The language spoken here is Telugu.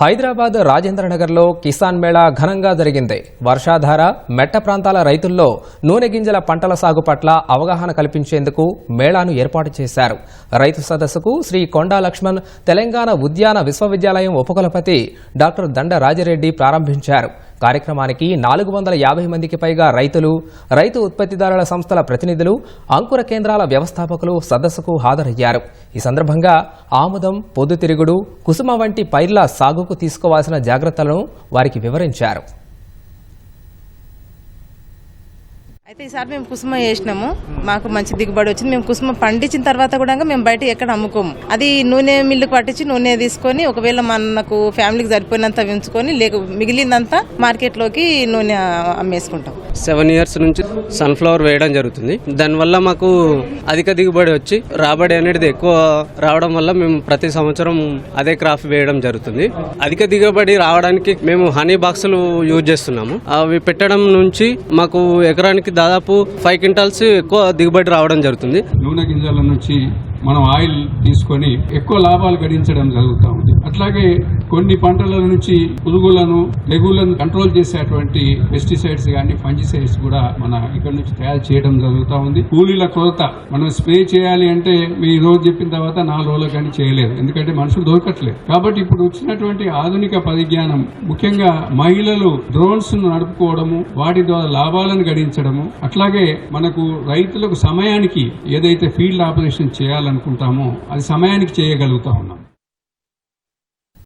హైదరాబాద్ రాజేంద్రనగర్లో కిసాన్ మేళా ఘనంగా జరిగింది. వర్షాధార మెట్ట ప్రాంతాల రైతుల్లో నూనె గింజల పంటల సాగు పట్ల అవగాహన కల్పించేందుకు మేళాను ఏర్పాటు చేశారు. రైతు సదస్సుకు శ్రీ కొండా లక్ష్మణ్ తెలంగాణ ఉద్యాన విశ్వవిద్యాలయం ఉపకులపతి డాక్టర్ దండ రాజిరెడ్డి ప్రారంభించారు. కార్యక్రమానికి నాలుగు వందల యాభై మందికి పైగా రైతులు రైతు ఉత్పత్తిదారుల సంస్థల ప్రతినిధులు అంకుర కేంద్రాల వ్యవస్థాపకులు సదస్సుకు హాజరయ్యారు. ఈ సందర్భంగా ఆముదం పొద్దుతిరుగుడు కుసుమ వంటి పైర్ల సాగుకు తీసుకోవాల్సిన జాగ్రత్తలను వారికి వివరించారు. అయితే ఈసారి మేము కుసుమ వేసినాము మాకు మంచి దిగుబడి వచ్చింది. మేము కుసుమ పండించిన తర్వాత కూడా మేము బయట ఎక్కడ అమ్ముకోము. అది నూనె మిల్లుకు పట్టించి నూనె తీసుకొని ఒకవేళ మనకు ఫ్యామిలీకి సరిపోయినంత ఉంచుకొని లేక మిగిలిందంతా మార్కెట్లోకి నూనె అమ్మేసుకుంటాం. సెవెన్ ఇయర్స్ నుంచి సన్ఫ్లవర్ వేయడం జరుగుతుంది. దానివల్ల మాకు అధిక దిగుబడి వచ్చి రాబడి అనేది ఎక్కువ రావడం వల్ల మేము ప్రతి సంవత్సరం అదే క్రాఫ్ వేయడం జరుగుతుంది. అధిక దిగుబడి రావడానికి మేము హనీ బాక్సులు యూజ్ చేస్తున్నాము. అవి పెట్టడం నుంచి మాకు ఎకరానికి దాదాపు ఫైవ్ క్వింటాల్స్ ఎక్కువ దిగుబడి రావడం జరుగుతుంది. నూనె గింజల నుంచి మనం ఆయిల్ తీసుకొని ఎక్కువ లాభాలు గడించడం జరుగుతూ ఉంది. అట్లాగే కొన్ని పంటల నుంచి పురుగులను తెగులను కంట్రోల్ చేసేటువంటి పెస్టిసైడ్స్ కానీ ఫంజిసైడ్స్ కూడా మన ఇక్కడ నుంచి తయారు చేయడం జరుగుతూ ఉంది. కూలీల కొరత మనం స్ప్రే చేయాలి అంటే మీ రోజు చెప్పిన తర్వాత నాలుగు రోజులు కానీ చేయలేదు. ఎందుకంటే మనుషులు దొరకట్లేదు. కాబట్టి ఇప్పుడు వచ్చినటువంటి ఆధునిక పరిజ్ఞానం ముఖ్యంగా మహిళలు డ్రోన్స్ నడుపుకోవడము వాటి ద్వారా లాభాలను గడించడము అట్లాగే మనకు రైతులకు సమయానికి ఏదైతే ఫీల్డ్ ఆపరేషన్ చేయాలనుకుంటామో అది సమయానికి చేయగలుగుతా ఉన్నాం.